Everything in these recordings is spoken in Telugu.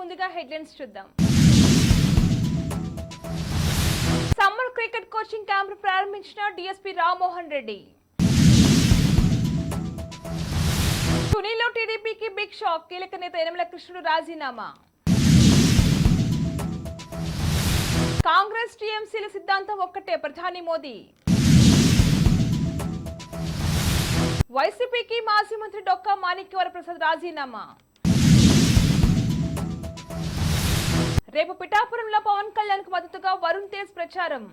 ముందుగా హెడ్లైన్స్ చూద్దాం. సమ్మర్ క్రికెట్ కోచింగ్ క్యాంప్ ప్రారంభించిన డిఎస్పీ రామ్మోహన్ రెడ్డి. తునిలో టీడీపీకి బిగ్ షాక్ కీలక నేత యనమల కృష్ణుడు రాజీనామా. కాంగ్రెస్ టీఎంసీల సిద్ధాంతం ఒక్కటే ప్రధాని మోదీ. వైసీపీకి మాజీ మంత్రి డొక్కా మాణిక్యవర ప్రసాద్ రాజీనామా. రేపు పిఠాపురంలో పవన్ కళ్యాణ్కు మద్దతుగా వరుణ్ తేజ్ ప్రచారం.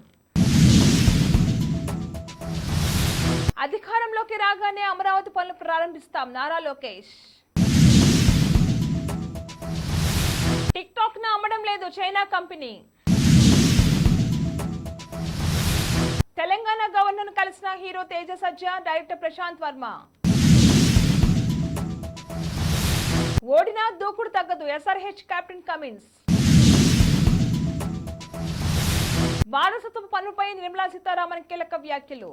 అధికారంలోకి రాగానే అమరావతి పనులు ప్రారంభిస్తాం. నారా లోకేష్. టిక్ టాక్ను అమ్మడం లేదు. China company. తెలంగాణ గవర్నర్ కలిసిన హీరో తేజ సజ్జ డైరెక్టర్ ప్రశాంత్ వర్మ. ఓడినా దూకుడు తగ్గదు. SRH captain Cummins. వారసత్వ పన్నుపై నిర్మలా సీతారామన్ కీలక వ్యాఖ్యలు.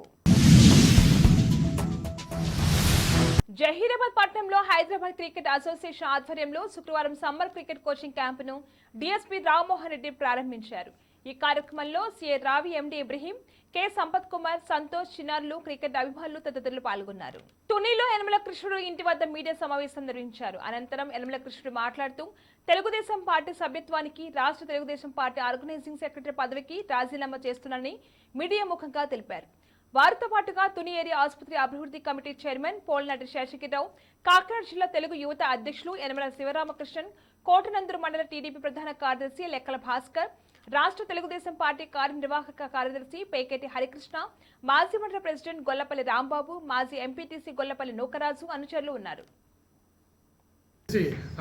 జహీరాబాద్ పట్టణంలో హైదరాబాద్ క్రికెట్ అసోసియేషన్ ఆధ్వర్యంలో శుక్రవారం సమ్మర్ క్రికెట్ కోచింగ్ క్యాంపును డిఎస్పీ రామ్మోహన్ రెడ్డి ప్రారంభించారు. ఈ కార్యక్రమంలో CA Ravi MD Ibrahim K Sampath Kumar Santosh చిన్నారులు క్రికెట్ అభిమానులు తదితరులు పాల్గొన్నారు. తునిలో యనమల కృష్ణుడు ఇంటి వద్ద మీడియా సమావేశం నిర్వహించారు. అనంతరం యనమల కృష్ణుడు మాట్లాడుతూ తెలుగుదేశం పార్టీ సభ్యత్వానికి రాష్ట్ర తెలుగుదేశం పార్టీ ఆర్గనైజింగ్ సెక్రటరీ పదవికి రాజీనామా చేస్తున్నానని మీడియా ముఖంగా తెలిపారు. వారితో పాటుగా తుని ఏరియా ఆసుపత్రి అభివృద్ధి కమిటీ చైర్మన్ పోల్నాటి శేషగిరిరావు కాకినాడ జిల్లా తెలుగు యువత అధ్యక్షులు యనమల శివరామకృష్ణన్ కోటనందూరు మండల టీడీపీ ప్రధాన కార్యదర్శి లెక్కల భాస్కర్ రాష్ట్ర తెలుగుదేశం పార్టీ కార్యనిర్వాహక కార్యదర్శి పేకేటి హరికృష్ణ మాజీ మండల ప్రెసిడెంట్ గొల్లపల్లి రాంబాబు మాజీ ఎంపీటీసీ గొల్లపల్లి నూకరాజు అనుచరులు ఉన్నారు.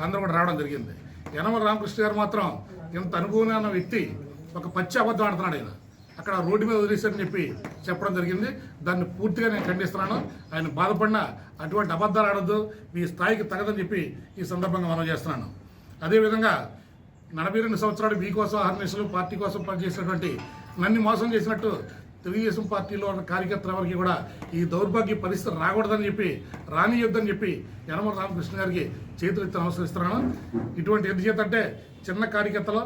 అందరూ కూడా రావడం జరిగింది. యనమల రామకృష్ణ గారు మాత్రం ఇంత అనుభవమైన వ్యక్తి ఒక పచ్చి అబద్ధం ఆడుతున్నాడు ఆయన. అక్కడ రోడ్డు మీద వదిలేశారని చెప్పి చెప్పడం జరిగింది. దాన్ని పూర్తిగా నేను ఖండిస్తున్నాను. ఆయన బాధపడిన అటువంటి అబద్ధాలు ఆడద్దు. మీ స్థాయికి తగదని చెప్పి ఈ సందర్భంగా మనం చేస్తున్నాను. అదేవిధంగా నలభై రెండు సంవత్సరాలు మీకోసం ఆర్గనైజేషన్లు పార్టీ కోసం పనిచేసినటువంటి నన్ను మోసం చేసినట్టు తెలుగుదేశం పార్టీలో ఉన్న కార్యకర్తల వరకు కూడా ఈ దౌర్భాగ్య పరిస్థితి రాకూడదని చెప్పి రానియొద్దని చెప్పి యనమల రామకృష్ణ గారికి చేతులు ఎత్తి నమస్కరిస్తున్నాను. ఇటువంటి ఎందుచేత అంటే చిన్న కార్యకర్తలు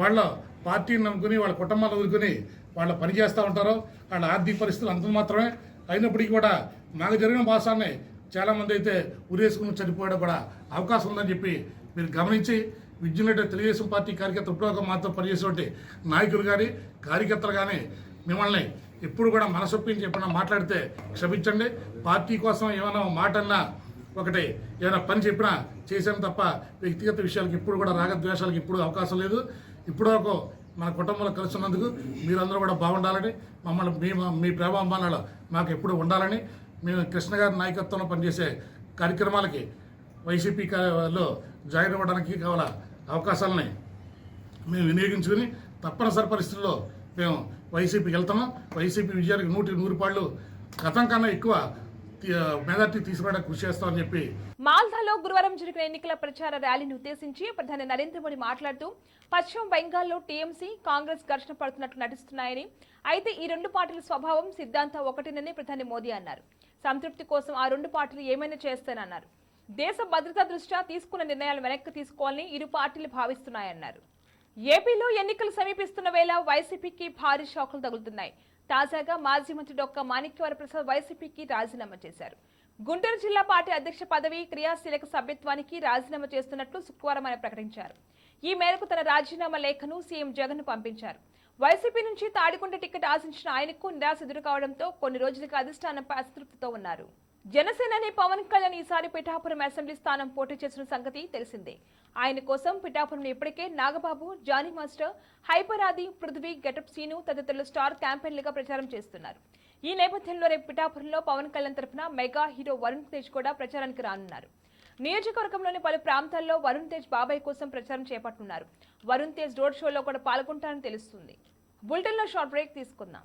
వాళ్ళ పార్టీని నమ్ముకుని వాళ్ళ కుటుంబాలు వదులుకుని వాళ్ళ పని చేస్తూ ఉంటారు. వాళ్ళ ఆర్థిక పరిస్థితులు అంత మాత్రమే. అయినప్పటికీ కూడా నాకు జరిగిన భాషాన్ని చాలామంది అయితే ఉరేసుకుని చనిపోయడం కూడా అవకాశం ఉందని చెప్పి మీరు గమనించి విద్యున్నట్టు తెలుగుదేశం పార్టీ కార్యకర్త ఇప్పుడు మాతో పనిచేసేటువంటి నాయకులు కానీ కార్యకర్తలు కానీ మిమ్మల్ని ఎప్పుడు కూడా మనసొప్పించి ఎప్పుడన్నా మాట్లాడితే క్షమించండి. పార్టీ కోసం ఏమైనా మాట అన్నా ఒకటి ఏమైనా పని చెప్పినా చేశాను తప్ప వ్యక్తిగత విషయాలకు ఇప్పుడు కూడా రాగద్వేషాలకు ఇప్పుడు అవకాశం లేదు. ఇప్పుడు మన కుటుంబంలో కలుసున్నందుకు మీరందరూ కూడా బాగుండాలని మమ్మల్ని మీ మీ ప్రేమాభిమానాలు మాకు ఎప్పుడు ఉండాలని మేము కృష్ణ గారి నాయకత్వంలో పనిచేసే కార్యక్రమాలకి వైసీపీ లో జాయిన్ అవ్వడానికి కావాల అవకాశాలని మేము వినియోగించుకుని తప్పనిసరి పరిస్థితుల్లో మేము వైసీపీకి వెళ్తాము వైసీపీ విజయానికి నూటి నూరు పాళ్ళు గతం కన్నా ఎక్కువ మెజార్టీ తీసుకురావడానికి కృషి చేస్తామని చెప్పి మాల్దాలో గురువారం జరిగిన ఎన్నికల ప్రచార ర్యాలీని ఉద్దేశించి ప్రధాని నరేంద్ర మోడీ మాట్లాడుతూ పశ్చిమ బెంగాల్లో టీఎంసీ కాంగ్రెస్ ఘర్షణ పడుతున్నట్లు నటిస్తున్నాయని అయితే ఈ రెండు పార్టీల స్వభావం సిద్ధాంతం ఒకటినని ప్రధాని మోదీ అన్నారు. సంతృప్తి కోసం ఆ రెండు పార్టీలు ఏమైనా చేస్తానన్నారు. దేశ భద్రతా దృష్ట్యా తీసుకున్న నిర్ణయాలు వెనక్కి తీసుకోవాలని ఇరు పార్టీలు భావిస్తున్నాయన్నారు. ఏపీలో ఎన్నికలు సమీపిస్తున్న వేళ వైసీపీకి భారీ షాకులు తగులుతున్నాయి. తాజాగా మాజీ మంత్రి డొక్క మాణిక్యవర ప్రసాద్ వైసీపీకి రాజీనామా చేశారు. గుంటూరు జిల్లా పార్టీ అధ్యక్ష పదవి క్రియాశీలక సభ్యత్వానికి రాజీనామా చేస్తున్నట్లు శుక్రవారం ఆయన ప్రకటించారు. ఈ మేరకు తన రాజీనామా లేఖను సీఎం జగన్ పంపించారు. వైసీపీ నుంచి తాడికొండ టికెట్ ఆశించిన ఆయనకు నిరాశ ఎదురుకావడంతో కొన్ని రోజులుగా అధిష్టానంపై అసంతృప్తితో ఉన్నారు. జనసేనని పవన్ కళ్యాణ్ ఈసారి పిఠాపురం అసెంబ్లీ స్థానం పోటీ చేసిన సంగతి తెలిసిందే. ఆయన కోసం పిఠాపురం ఇప్పటికే నాగబాబు జానీ మాస్టర్ హైపరాది పృథ్వీ గెటప్ సీను తదితరులు స్టార్ క్యాంపెయిన్లుగా ప్రచారం చేస్తున్నారు. ఈ నేపథ్యంలో రేపు పిఠాపురంలో పవన్ కళ్యాణ్ తరఫున మెగా హీరో వరుణ్ తేజ్ కూడా ప్రచారానికి రానున్నారు. నియోజకవర్గంలోని పలు ప్రాంతాల్లో వరుణ్ తేజ్ బాబాయ్ కోసం ప్రచారం చేపట్టున్నారు. వరుణ్ తేజ్ రోడ్ షోలో కూడా పాల్గొంటారని తెలుస్తుంది. బులెటిన్లో షార్ట్ బ్రేక్ తీసుకుందాం.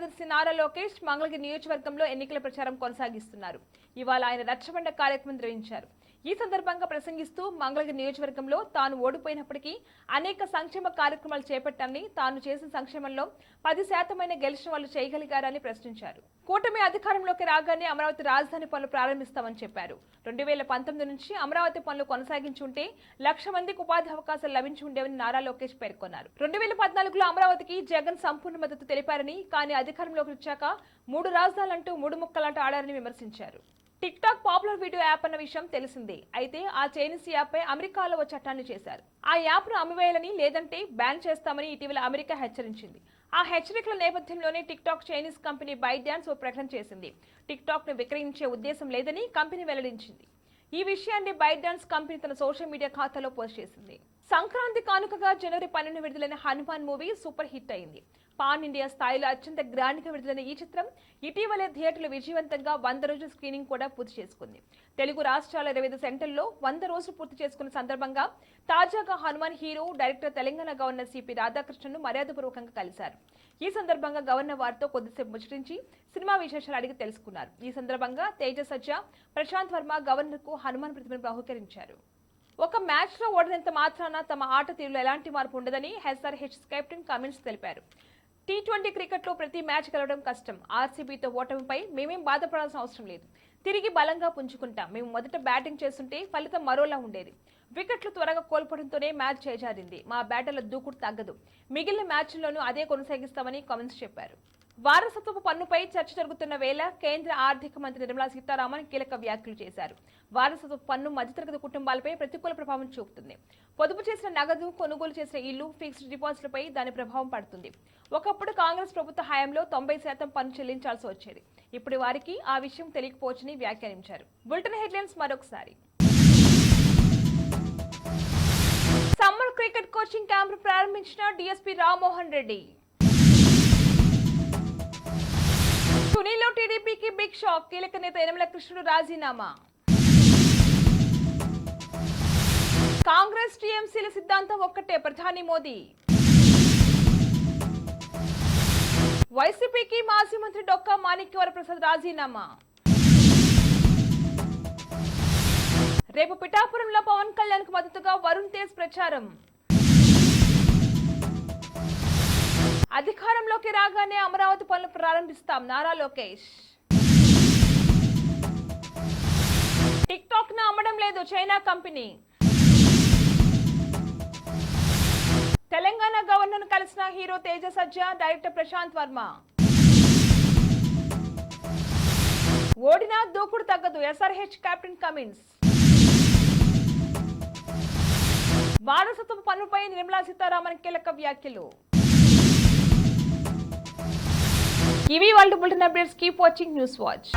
కార్యదర్శి నారా లోకేష్ మంగళగిరి నియోజకవర్గంలో ఎన్నికల ప్రచారం కొనసాగిస్తున్నారు. ఇవాళ ఆయన రచ్చబండ కార్యక్రమం నిర్వహించారు. ఈ సందర్భంగా ప్రసంగిస్తూ మంగళగిరి నియోజకవర్గంలో తాను ఓడిపోయినప్పటికీ అనేక సంక్షేమ కార్యక్రమాలు చేపట్టాలని తాను చేసిన సంక్షేమంలో పది శాతమైన గెలిచిన వాళ్ళు చేయగలిగారని ప్రశ్నించారు. కూటమి అధికారంలోకి రాగానే అమరావతి రాజధాని పనులు ప్రారంభిస్తామని చెప్పారు. రెండు వేల పంతొమ్మిది నుంచి అమరావతి పనులు కొనసాగించి ఉంటే లక్ష మందికి ఉపాధి అవకాశాలు లభించి ఉండేవని నారా లోకేష్ పేర్కొన్నారు. రెండు వేల పద్నాలుగులో అమరావతికి జగన్ సంపూర్ణ మద్దతు తెలిపారని కానీ అధికారంలోకి వచ్చాక మూడు రాజధానులంటూ మూడు ముక్కలంటూ ఆడారని విమర్శించారు. TikTok popular video app అన్న విషయం తెలిసిందే. అయితే ఆ చైనీస్ యాప్ పై అమెరికాలో ఓ చట్టాన్ని చేశారు. ఆ యాప్ను అమ్మివేయాలని లేదంటే బ్యాన్ చేస్తామని ఇటీవల అమెరికా హెచ్చరించింది. ఆ హెచ్చరికల నేపథ్యంలోనే TikTok Chinese company ByteDance ఓ ప్రకటన చేసింది. టిక్ టాక్ను విక్రయించే ఉద్దేశం లేదని కంపెనీ వెల్లడించింది. ఈ విషయాన్ని బైట్ డాన్స్ కంపెనీ తన సోషల్ మీడియా ఖాతాలో పోస్ట్ చేసింది. సంక్రాంతి కానుకగా జనవరి పన్నెండు విడుదలైన హనుమాన్ మూవీ సూపర్ హిట్ అయింది. పాన్ ఇండియా స్థాయిలో అత్యంత గ్రాండ్గా విడుదలైన ఈ చిత్రం ఇటీవలే థియేటర్లు విజయవంతంగా వంద రోజుల స్క్రీనింగ్ కూడా పూర్తి చేసుకుంది. తెలుగు రాష్ట్రాల ఇరవై ఐదు సెంటర్లో వంద రోజులు పూర్తి చేసుకున్న సందర్భంగా తాజాగా Hanuman hero director Telangana governor CP రాధాకృష్ణను మర్యాదపూర్వకంగా కలిశారు. ఈ సందర్భంగా గవర్నర్ వారితో కొద్దిసేపు ముచ్చటించి సినిమా విశేషాలు అడిగి తెలుసుకున్నారు. ఈ సందర్భంగా తేజ సజ్జ ప్రశాంత్ వర్మ గవర్నర్కు హనుమాన్ ప్రతిమను బహుకరించారు. ఒక మ్యాచ్లో ఓడినంత మాత్రాన తమ ఆట తీరులో ఎలాంటి మార్పు ఉండదని హెచ్ఆర్హెచ్ కెప్టెన్ కమిన్స్ తెలిపారు. టీ ట్వంటీ క్రికెట్లో ప్రతి మ్యాచ్ గెలవడం కష్టం. ఆర్సీబీతో ఓటమిపై మేమేం బాధపడాల్సిన అవసరం లేదు. తిరిగి బలంగా పుంజుకుంటాం. మేము మొదట బ్యాటింగ్ చేస్తుంటే ఫలితం మరోలా ఉండేది. వికెట్లు త్వరగా కోల్పోవడంతోనే మ్యాచ్ చేజారింది. మా బ్యాటర్ల దూకుడు తగ్గదు. మిగిలిన మ్యాచ్ల్లోనూ అదే కొనసాగిస్తామని కామెంట్స్ చెప్పారు. వారసత్వపు పన్నుపై చర్చ జరుగుతున్న వేళ కేంద్ర ఆర్థిక మంత్రి నిర్మలా సీతారామన్ కీలక వ్యాఖ్యలు చేశారు. వారసత్వ పన్ను మధ్యతరగతి కుటుంబాలపై ప్రతికూల ప్రభావం చూపుతుంది. పొదుపు చేసిన నగదు కొనుగోలు చేసిన ఇల్లు ఫిక్స్డ్ డిపాజిట్లపై దాని ప్రభావం పడుతుంది. ఒకప్పుడు కాంగ్రెస్ ప్రభుత్వ హయాంలో తొంభై శాతం పన్ను చెల్లించాల్సి వచ్చేది. ఇప్పుడు వారికి ఆ విషయం తెలియకపోవచ్చని వ్యాఖ్యానించారు. బులెటిన్ హెడ్లైన్స్ మరొకసారి. సమ్మర్ క్రికెట్ కోచింగ్ క్యాంప్ ప్రారంభించిన డిఎస్పీ రామ్మోహన్ రెడ్డి. తునిలో టీడీపీకి బిగ్ షాక్. కీలక నేత యనమల కృష్ణుడు రాజీనామా. కాంగ్రెస్ టీఎంసీల సిద్ధాంతం ఒక్కటే ప్రధాని మోదీ. వైసీపీకి మాజీ మంత్రి డొక్కా మాణిక్యవర ప్రసాద్ రాజీనామా. రేపు పిఠాపురంలో పవన్ కళ్యాణ్కు మద్దతుగా వరుణ్ తేజ్ ప్రచారం. అధికారంలోకి రాగానే అమరావతి పనులు ప్రారంభిస్తాం. నారా లోకేష్. టిక్ టాక్ను అమ్మడం లేదు చైనా కంపెనీ. తెలంగాణ గవర్నర్ కలిసిన హీరో తేజ సజ్జా డైరెక్టర్ ప్రశాంత్ వర్మ. ఓడినా దూకుడు తగ్గదు ఎస్ఆర్హెచ్ కెప్టెన్ కమిన్స్. వారసత్వ పనులపై నిర్మలా సీతారామన్ కీలక వ్యాఖ్యలు. ఇవి world bulletin updates keep watching news watch.